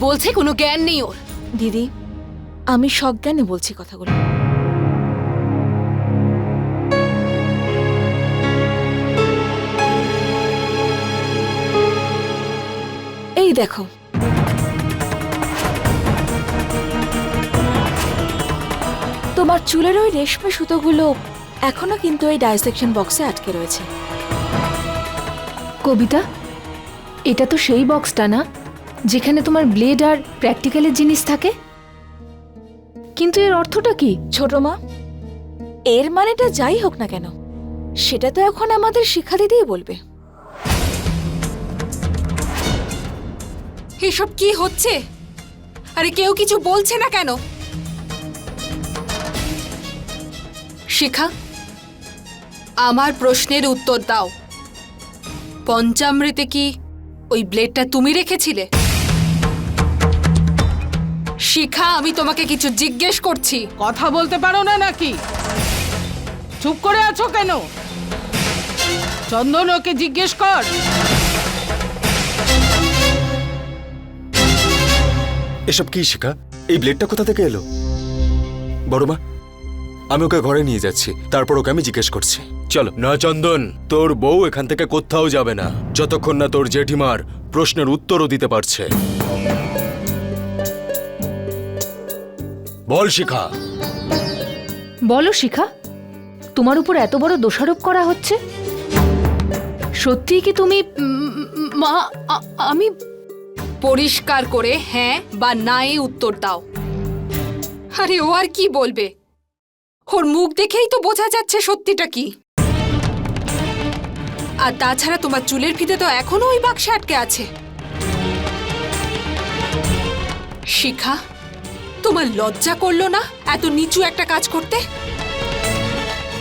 বলছে কোনো জ্ঞান নেই ওর। দিদি আমি সজ্ঞানে বলছি কথাগুলো। এই দেখো। তোমার চুলের ওই রেশমে সুতোগুলো এখনও কিন্তু এই ডাইসেকশন বক্সে আটকে রয়েছে। কবিতা এটা তো সেই বক্সটা না? যেখানে তোমার ব্লেড আর প্র্যাকটিক্যালের জিনিস থাকে? কিন্তু এর অর্থটা কি, ছোট মা? এর মানেটা যাই হোক না কেন, সেটা তো এখন আমাদের শিক্ষা দিতেই বলবে। এসব কি হচ্ছে? আরে কেউ কিছু বলছে না কেন? শিখা, আমার প্রশ্নের উত্তর দাও। পঞ্চামৃতে কি ওই ব্লেডটা তুমি রেখেছিলে? শিখা আমি তোমাকে কিছু জিজ্ঞেস করছি। কথা বলতে পারো না নাকি? চুপ করে আছো কেন? চন্দন ওকে জিজ্ঞেস কর। এসব কি শিখা? এই ব্লেডটা কোথা থেকে এলো? বড় মা আমি ওকে ঘরে নিয়ে যাচ্ছি তারপর ওকে আমি জিজ্ঞেস করছি। চলো। না চন্দন তোর বউ এখান থেকে কোথাও যাবে না। যতক্ষণ না তোর জেঠিমার প্রশ্নের উত্তরও দিতে পারছে। বল শিখা। বলো শিখা তোমার উপর এত বড় দোষারোপ করা হচ্ছে? সত্যিই কি তুমি উম, মা আ- আমি পরিষ্কার করে হ্যাঁ বা না এ উত্তর দাও। আরে ও আর কি বলবে? ওর মুখ দেখেই তো বোঝা যাচ্ছে সত্যিটা কি। আর তাছাড়া তোমার চুলের ফিতে তো এখনও ওই বাক্সে আটকে আছে। শিখা তোমার লজ্জা করল না এত নিচু একটা কাজ করতে?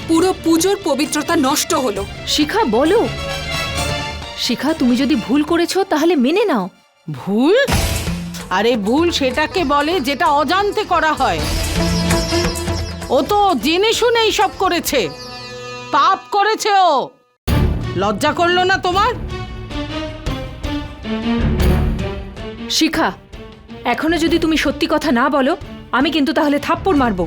পুরো পুজোর পবিত্রতা নষ্ট হলো। শিখা বলো। শিখা তুমি যদি ভুল করেছ তাহলে মেনে নাও। ভুল? আরে ভুল সেটাকে বলে যেটা অজান্তে করা হয়। ও তো জেনে শুনে সব করেছে। পাপ করেছে ও। লজ্জা করল না তোমার? শিখা এখনও যদি তুমি সত্যি কথা না বলো, আমি কিন্তু তাহলে থাপ্পড় মারবো।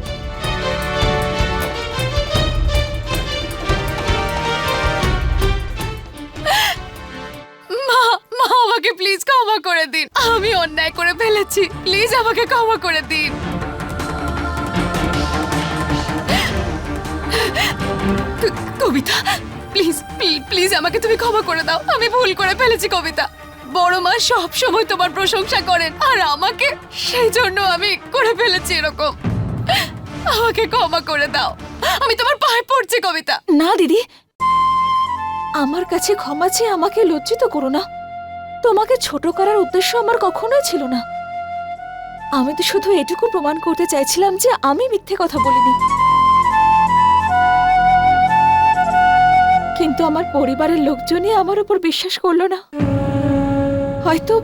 মা আমাকে প্লিজ ক্ষমা করে দিন। আমি অন্যায় করে ফেলেছি। প্লিজ আমাকে ক্ষমা করে দিন। কবিতা প্লিজ প্লিজ আমাকে তুমি ক্ষমা করে দাও। আমি ভুল করে ফেলেছি, কবিতা। বড় মা সব সময় তোমার প্রশংসা করেন, আর আমাকে সেই জন্য আমি করে ফেলেছি এরকম। আমাকে ক্ষমা করে দাও। আমি তোমার পায়ে পড়ছি, কবিতা। না, দিদি। আমার কাছে ক্ষমা চেয়ে আমাকে লজ্জিত করো না। তোমাকে ছোট করার উদ্দেশ্য আমার কখনোই ছিল না। আমি তো শুধু এটুকু প্রমাণ করতে চাইছিলাম যে আমি মিথ্যে কথা বলিনি। কিন্তু আমার পরিবারের লোকজনই আমার উপর বিশ্বাস করল না। হয়তো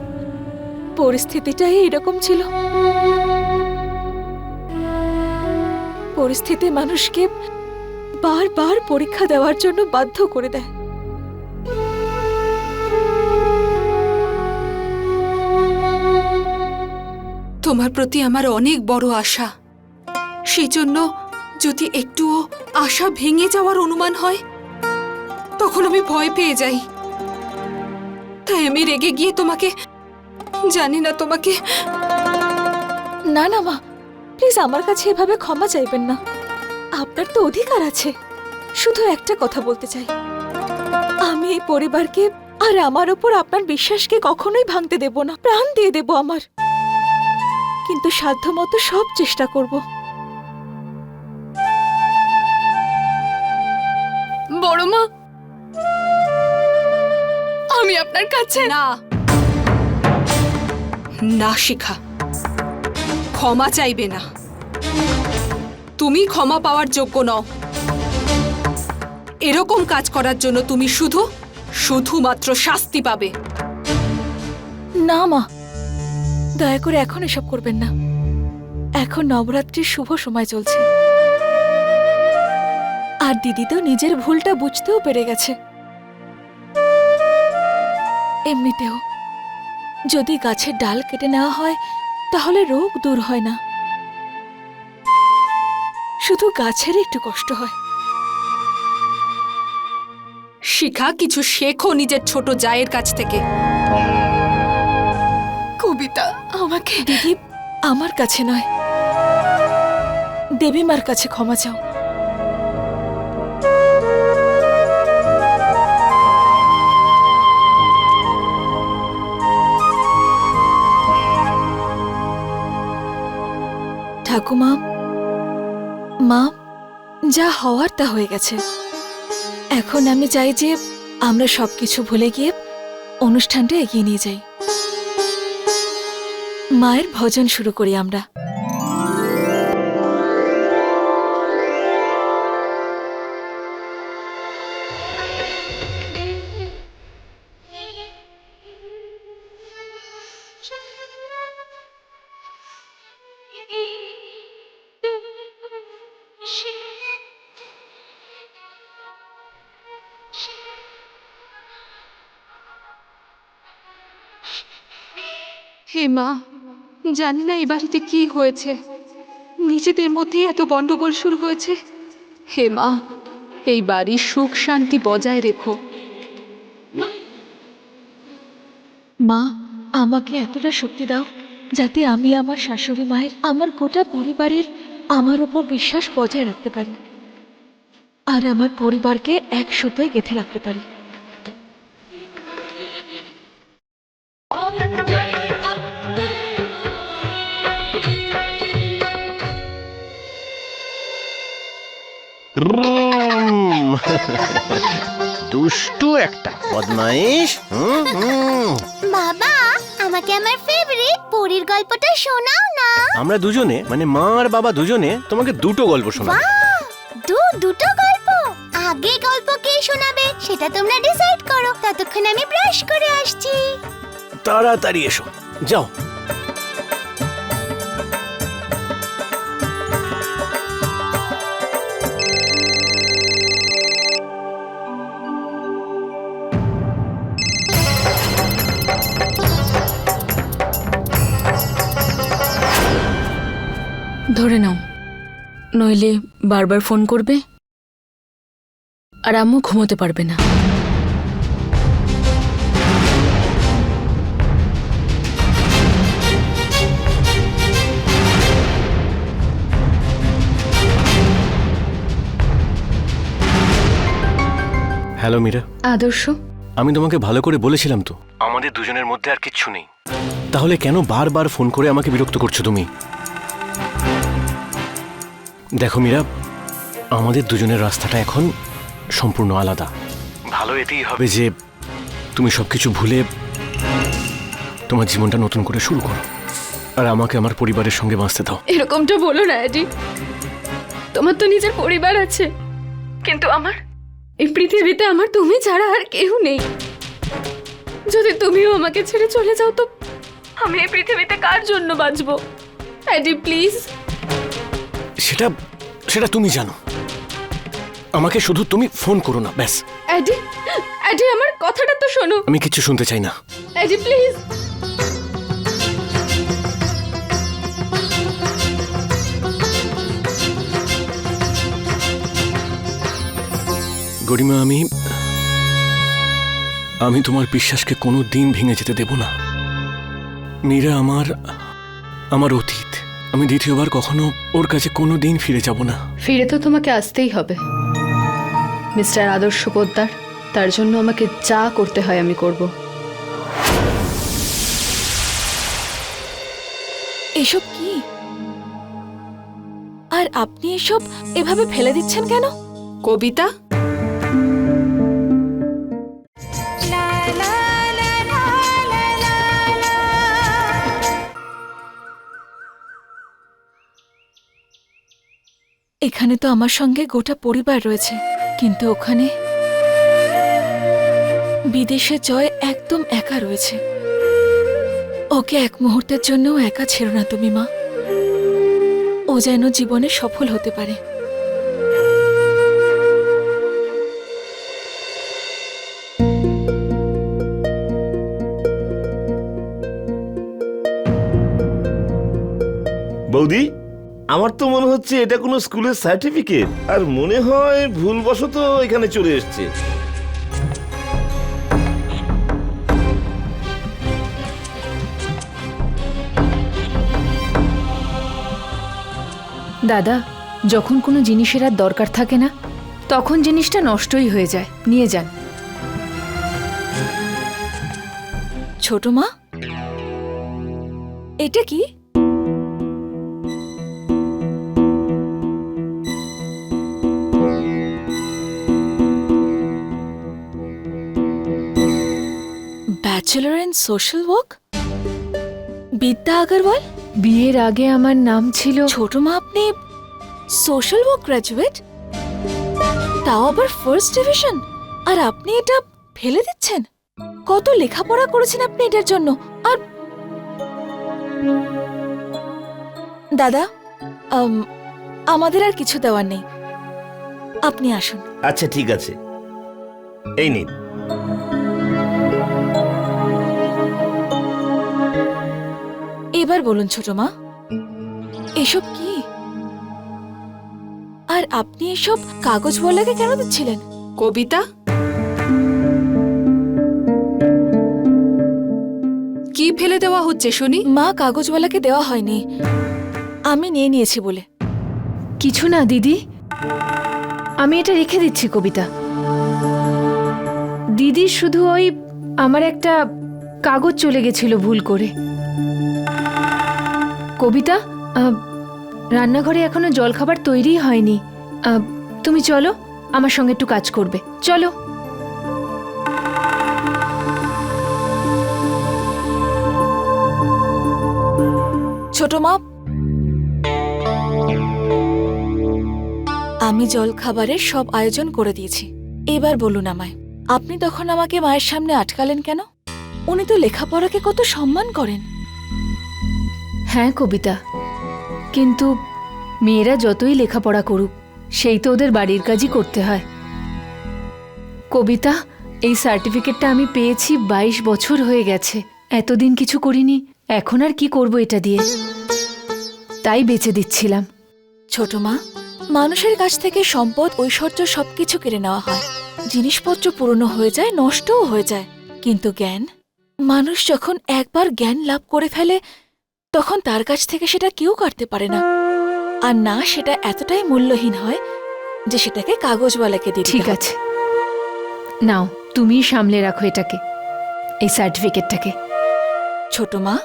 পরিস্থিতিটাই এরকম ছিল। পরিস্থিতি মানুষকে বারবার পরীক্ষা দেওয়ার জন্য বাধ্য করে দেয়। তোমার প্রতি আমার অনেক বড় আশা। সেই জন্য যদি একটুও আশা ভেঙে যাওয়ার অনুমান হয়, তখন আমি ভয় পেয়ে যাই। তাই আমি রেগে গিয়ে তোমাকে জানি না তোমাকে। না না মা প্লিজ আমার কাছে এভাবে ক্ষমা চাইবেন না। আপনার তো অধিকার আছে। শুধু একটা কথা বলতে চাই। আমি এই পরিবারকে আর আমার ওপর আপনার বিশ্বাসকে কখনোই ভাঙতে দেব না। প্রাণ দিয়ে দেব আমার। কিন্তু সাধ্যমতো সব চেষ্টা করব। বড় মা আমি আপনার কাছে? না। না শিখা। ক্ষমা চাইবে না। তুমি ক্ষমা পাওয়ার যোগ্য নও। এরকম কাজ করার জন্য তুমি শুধু শুধুমাত্র শাস্তি পাবে। না মা। দয়া করে এখন এসব করবেন না। এখন নবরাত্রির শুভ সময় চলছে। আর দিদি তো নিজের ভুলটা বুঝতেও পেরে গেছে। এমনিতেও যদি গাছের ডাল কেটে নেওয়া হয় তাহলে রোগ দূর হয় না। শুধু গাছের একটু কষ্ট হয়। শিখা কিছু শেখো নিজের ছোট জায়ের কাছ থেকে। কবিতা আমাকে দিদি আমার কাছে নয়। দেবীমার কাছে ক্ষমা চাও। ঠাকুমা মা। যা হওয়ার তা হয়ে গেছে। এখন আমি চাই যে আমরা সবকিছু ভুলে গিয়ে অনুষ্ঠানটা এগিয়ে নিয়ে যাই। মায়ের ভজন শুরু করি আমরা। হে মা, জানি না এই বাড়িতে কি হয়েছে। নিজেদের মধ্যে এত গন্ডগোল শুরু হয়েছে। হে মা, এই বাড়ির সুখ শান্তি বজায় রেখো। মা, আমাকে এতটা শক্তি দাও যাতে আমি আমার শাশুড়ি মায়ের, আমার গোটা পরিবারের, আমার উপর বিশ্বাস বজায় রাখতে পারি। আর আমার পরিবারকে এক সুতোয় গেঁথে রাখতে পারি। দুষ্টু একটা বদমাইশ। বাবা আমাকে আমার ফেভারিট পরীর গল্পটা শোনাও না। আমরা দুজনে মানে মা আর বাবা দুজনে তোমাকে দুটো গল্প শোনাবো। দু দুটো গল্প? আগে গল্প কে শোনাবে সেটা তোমরা ডিসাইড করো। ততক্ষণ আমি ব্রাশ করে আসছি। তাড়াতাড়ি এসো। যাও। নইলে বারবার ফোন করবে? আর আম্মু ঘুমোতে পারবে না। হ্যালো মীরা। আদর্শ। আমি তোমাকে ভালো করে বলেছিলাম তো। আমাদের দুজনের মধ্যে আর কিচ্ছু নেই। তাহলে কেন বারবার ফোন করে আমাকে বিরক্ত করছ তুমি? দেখো মীরা আমাদের দুজনের রাস্তাটা এখন সম্পূর্ণ আলাদা। ভালো এতেই হবে। যে তুমি সব কিছু ভুলে তোমার জীবনটা নতুন করে শুরু করো। আর আমাকে আমার পরিবারের সঙ্গে বাঁচতে দাও। এরকমটা বলো না অ্যাডি। তোমার তো নিজের পরিবার আছে কিন্তু আমার এই পৃথিবীতে আমার তুমি ছাড়া আর কেউ নেই। যদি তুমিও আমাকে ছেড়ে চলে যাও তো আমি এই পৃথিবীতে কার জন্য বাঁচবো? অ্যাডি প্লিজ। সেটা সেটা তুমি জানো। আমাকে শুধু তুমি ফোন করো না ব্যাস। অ্যাডি অ্যাডি আমার কথাটা তো শোনো। আমি কিছু শুনতে চাই না। Adi please. গরিমা আমি আমি তোমার বিশ্বাসকে কোনো দিন ভেঙে যেতে দেব না। মীরা আমার আমার অতীত। আমি দ্বিতীয়বার কখনো ওর কাছে কোনো দিন ফিরে যাব না। ফিরে তো তোমাকে আসতেই হবে। মিস্টার আদর্শ পোদ্দার তার জন্য আমাকে যা করতে হয় আমি করব। এসব কি? আর আপনি এসব এভাবে ফেলে দিচ্ছেন কেন? কবিতা এখানে তো আমার সঙ্গে গোটা পরিবার রয়েছে, কিন্তু ওখানে বিদেশে জয় একদম একা রয়েছে। ওকে এক মুহূর্তের জন্যও একা ছিল না তুমি, মা। ও যেন জীবনে সফল হতে পারে। বৌদি? আমার তো মনে হচ্ছে এটা কোনো স্কুলের সার্টিফিকেট। আর মনে হয় ভুলবশত এখানে চলে এসছে। দাদা যখন কোনো জিনিসের আর দরকার থাকে না তখন জিনিসটা নষ্টই হয়ে যায়। নিয়ে যান। ছোট মা? এটা কি? ব্যাচেলর ইন সোশ্যাল ওয়ার্ক বিদ্যা আগরওয়াল? বিয়ের আগে আমার নাম ছিল। ছোট মা আপনি সোশ্যাল ওয়ার্ক গ্র্যাজুয়েট তাও আবার ফার্স্ট ডিভিশন আর আপনি এটা ফেলে দিচ্ছেন? কত লেখাপড়া করেছেন আপনি এটার জন্য? আর দাদা আমাদের আর কিছু দেওয়ার নেই। আপনি আসুন। আচ্ছা ঠিক আছে। এই নিন। এবার বলুন ছোট মা এসব কি? আর আপনি এসব কাগজওয়ালাকে কেন দিচ্ছিলেন? কবিতা? কি ফেলে দেওয়া হচ্ছে শুনি? মা কাগজওয়ালাকে দেওয়া হয়নি আমি নিয়ে নিয়েছি বলে। কিছু না দিদি। আমি এটা রেখে দিচ্ছি কবিতা। দিদি শুধু ওই আমার একটা কাগজ চলে গেছিল ভুল করে। কবিতা রান্নাঘরে এখনও জলখাবার তৈরিই হয়নি। তুমি চলো, আমার সঙ্গে একটু কাজ করবে। চলো। ছোট মা, আমি জল খাবারের সব আয়োজন করে দিয়েছি। এবার বলুন আমায়, আপনি তখন আমাকে মায়ের সামনে আটকালেন কেন? উনি তো লেখাপড়াকে কত সম্মান করেন। হ্যাঁ কবিতা। কিন্তু মেয়েরা যতই লেখাপড়া করুক, সেই তো ওদের বাড়ির কাজই করতে হয়। কবিতা, এই সার্টিফিকেটটা আমি পেয়েছি বাইশ বছর হয়ে গেছে। এতদিন কিছু করিনি, এখন আর কি করব এটা দিয়ে? তাই বেঁচে দিচ্ছিলাম। ছোট মা, মানুষের কাছ থেকে সম্পদ, ঐশ্বর্য সবকিছু কেড়ে নেওয়া হয়। জিনিসপত্র পুরনো হয়ে যায়, নষ্টও হয়ে যায়। কিন্তু জ্ঞান? মানুষ যখন একবার জ্ঞান লাভ করে ফেলে তখন তার কাছ থেকে সেটা কেউ কাটতে পারে না। আর না সেটা এতটাই মূল্যহীন হয় যে সেটাকে কাগজওয়ালাকে দিতে ঠিক আছে। নাও তুমি সামলে রাখো এটাকে এই সার্টিফিকেটটাকে। ছোট মা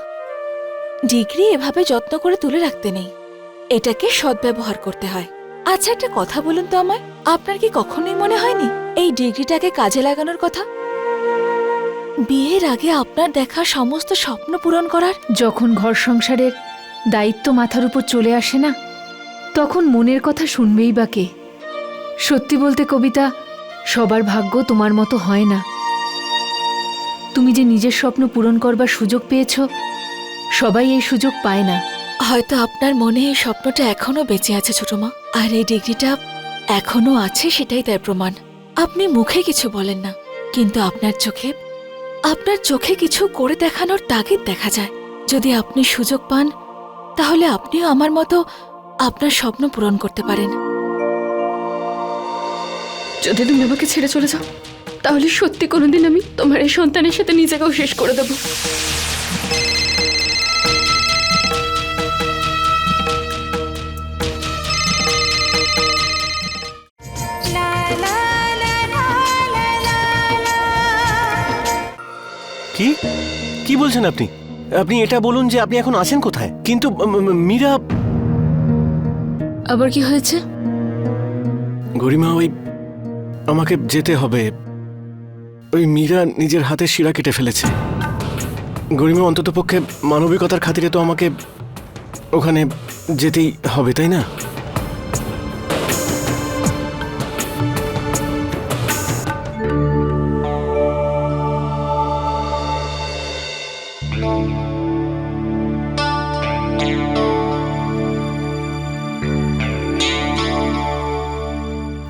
ডিগ্রি এভাবে যত্ন করে তুলে রাখতে নেই। এটাকে সদ্ব্যবহার করতে হয়। আচ্ছা একটা কথা বলুন তো আমায়। আপনার কি কখনোই মনে হয়নি এই ডিগ্রিটাকে কাজে লাগানোর কথা? বিয়ের আগে আপনার দেখা সমস্ত স্বপ্ন পূরণ করার? যখন ঘর সংসারের দায়িত্ব মাথার উপর চলে আসে না তখন মনের কথা শুনবেই বা কে? সত্যি বলতে কবিতা সবার ভাগ্য তোমার মতো হয় না। তুমি যে নিজের স্বপ্ন পূরণ করবার সুযোগ পেয়েছ সবাই এই সুযোগ পায় না। হয়তো আপনার মনে এই স্বপ্নটা এখনও বেঁচে আছে ছোট মা। আর এই ডিগ্রিটা এখনও আছে সেটাই তার প্রমাণ। আপনি মুখে কিছু বলেন না কিন্তু আপনার চোখে আপনার চোখে কিছু করে দেখানোর তাগিদ দেখা যায়। যদি আপনি সুযোগ পান, তাহলে আপনিও আমার মতো আপনার স্বপ্ন পূরণ করতে পারেন। যদি তুমি আমাকে ছেড়ে চলে যাও, তাহলে সত্যি কোনোদিন আমি তোমার এই সন্তানের সাথে নিজেকেও শেষ করে দেবো। কি? কি বলছেন আপনি? আপনি এটা বলুন যে আপনি এখন আছেন কোথায়? কিন্তু মীরা আবার কি হয়েছে? গরিমা ওই আমাকে যেতে হবে। ওই মীরা নিজের হাতে শিরা কেটে ফেলেছে। গরিমা অন্ততপক্ষে মানবিকতার খাতিরে তো আমাকে ওখানে যেতেই হবে তাই না?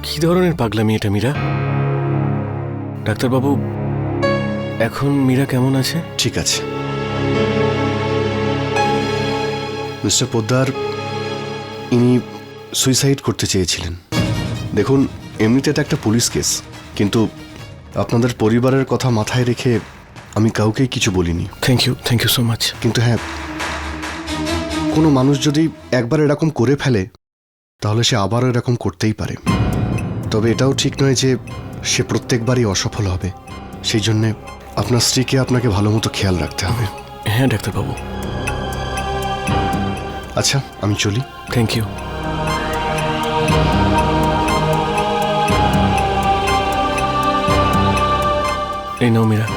কি ধরনের পাগলামি এটা মীরা? ডাক্তারবাবু এখন মীরা কেমন আছে? ঠিক আছে। মিস্টার পোদ্দার ইনি সুইসাইড করতে চেয়েছিলেন। দেখুন এমনিতে এটা একটা পুলিশ কেস কিন্তু আপনাদের পরিবারের কথা মাথায় রেখে আমি কাউকেই কিছু বলিনি। Thank you thank you so much কিন্তু হ্যাঁ কোনো মানুষ যদি একবার এরকম করে ফেলে তাহলে সে আবারও এরকম করতেই পারে। তবে এটাও ঠিক নয় যে সে প্রত্যেকবারই অসফল হবে। সেই জন্যে আপনার স্ত্রীকে আপনাকে ভালো মতো খেয়াল রাখতে হবে। হ্যাঁ ডাক্তারবাবু। আচ্ছা আমি চলি। থ্যাংক ইউ এই নাও মীরা।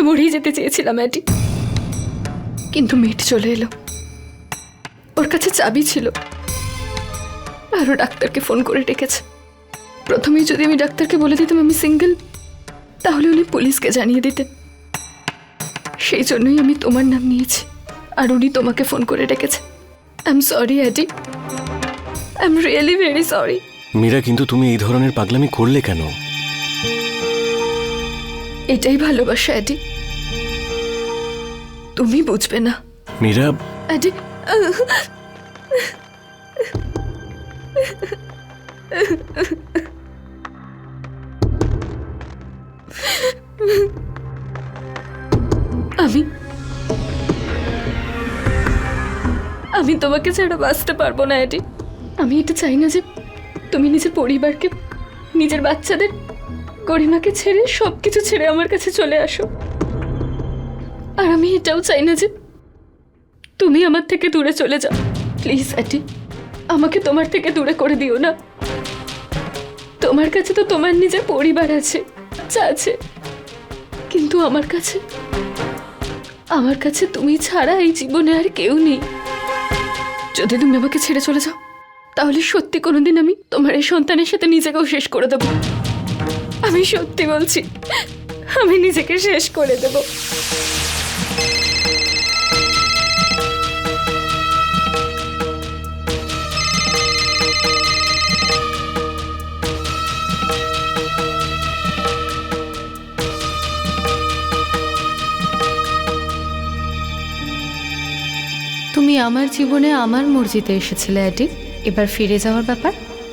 তো মরেই যেতে চেয়েছিলাম অ্যাডি কিন্তু মেয়েটি চলে এলো। ওর কাছে চাবি ছিল। আরও ডাক্তারকে ফোন করে ডেকেছে। প্রথমেই যদি আমি ডাক্তারকে বলে দিতাম আমি সিঙ্গেল তাহলে উনি পুলিশকে জানিয়ে দিতেন। সেই জন্যই আমি তোমার নাম নিয়েছি আর উনি তোমাকে ফোন করে ডেকেছে। I am sorry Addy I am really very sorry Meera কিন্তু তুমি এই ধরনের পাগলামি করলে কেন? এটাই ভালোবাসা অ্যাডি তুমি বুঝবে না মীরা আমি আমি তোমাকে ছাড়া বাঁচতে পারব না এটি আমি এটা চাই না যে তুমি নিজের পরিবারকে নিজের বাচ্চাদের গরিমাকে ছেড়ে সব কিছু ছেড়ে আমার কাছে চলে আসো। আর আমি এটাও চাই না যে তুমি আমার থেকে দূরে চলে যাও। প্লিজ অ্যাটি আমাকে তোমার থেকে দূরে করে দিও না। তোমার কাছে তো তোমার নিজের পরিবার আছে, যা আছে। কিন্তু আমার কাছে আমার কাছে তুমি ছাড়া এই জীবনে আর কেউ নেই। যদি তুমি আমাকে ছেড়ে চলে যাও, তাহলে সত্যি কোনোদিন আমি তোমার এই সন্তানের সাথে নিজেকেও শেষ করে দেবো। আমি সত্যি বলছি, আমি নিজেকে শেষ করে দেবো। তুমি আমার জীবনে আমার মর্জিতে এসেছিলে, অ্যাডি। এবার ফিরে যাওয়ার ব্যাপার?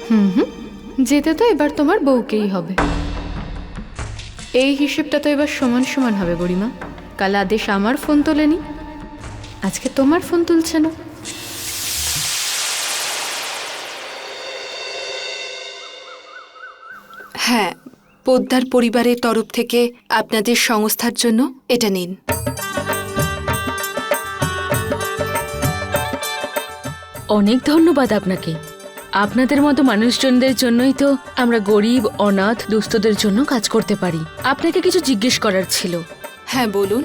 হুম হুম। যেতে তো এবার তোমার বউকেই হবে। এই হিসেবটা তো এবার সমান সমান হবে গরিমা কাল আদেশ আমার ফোন তোলেনি। আজকে তোমার ফোন তুলছে না। হ্যাঁ পোদ্দার পরিবারের তরফ থেকে আপনাদের সংস্থার জন্য এটা নিন। অনেক ধন্যবাদ আপনাকে। আপনাদের মতো মানুষজনদের জন্যই তো আমরা গরিব অনাথ দুস্থদের জন্য কাজ করতে পারি। আপনাকে কিছু জিজ্ঞেস করার ছিল। হ্যাঁ বলুন।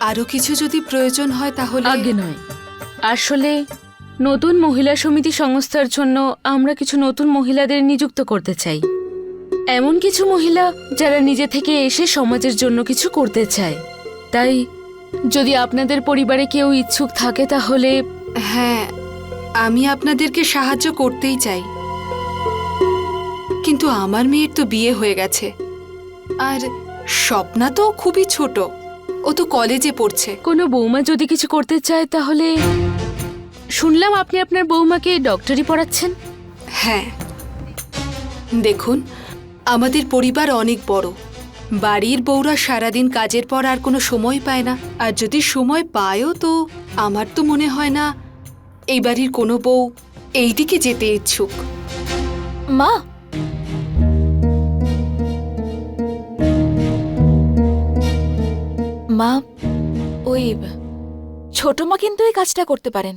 আরও কিছু যদি প্রয়োজন হয় তাহলে আগে নয়। আসলে নতুন মহিলা সমিতি সংস্থার জন্য আমরা কিছু নতুন মহিলাদের নিযুক্ত করতে চাই। এমন কিছু মহিলা যারা নিজে থেকে এসে সমাজের জন্য কিছু করতে চায়। তাই যদি আপনাদের পরিবারে কেউ ইচ্ছুক থাকে তাহলে হ্যাঁ আমি আপনাদেরকে সাহায্য করতেই চাই। কিন্তু আমার মেয়ের তো বিয়ে হয়ে গেছে। আর স্বপ্না তো খুবই ছোট। ও তো কলেজে পড়ছে। কোনো বৌমা যদি কিছু করতে চায় তাহলে শুনলাম আপনি আপনার বৌমাকে ডক্টরি পড়াচ্ছেন। হ্যাঁ। দেখুন আমাদের পরিবার অনেক বড়। বাড়ির বউরা সারাদিন কাজের পর আর কোনো সময় পায় না। আর যদি সময় পায়ও তো আমার তো মনে হয় না এই বাড়ির কোনো বউ এইদিকে যেতে ইচ্ছুক। মা! মা, ওই ছোট মা কিন্তু এই কাজটা করতে পারেন।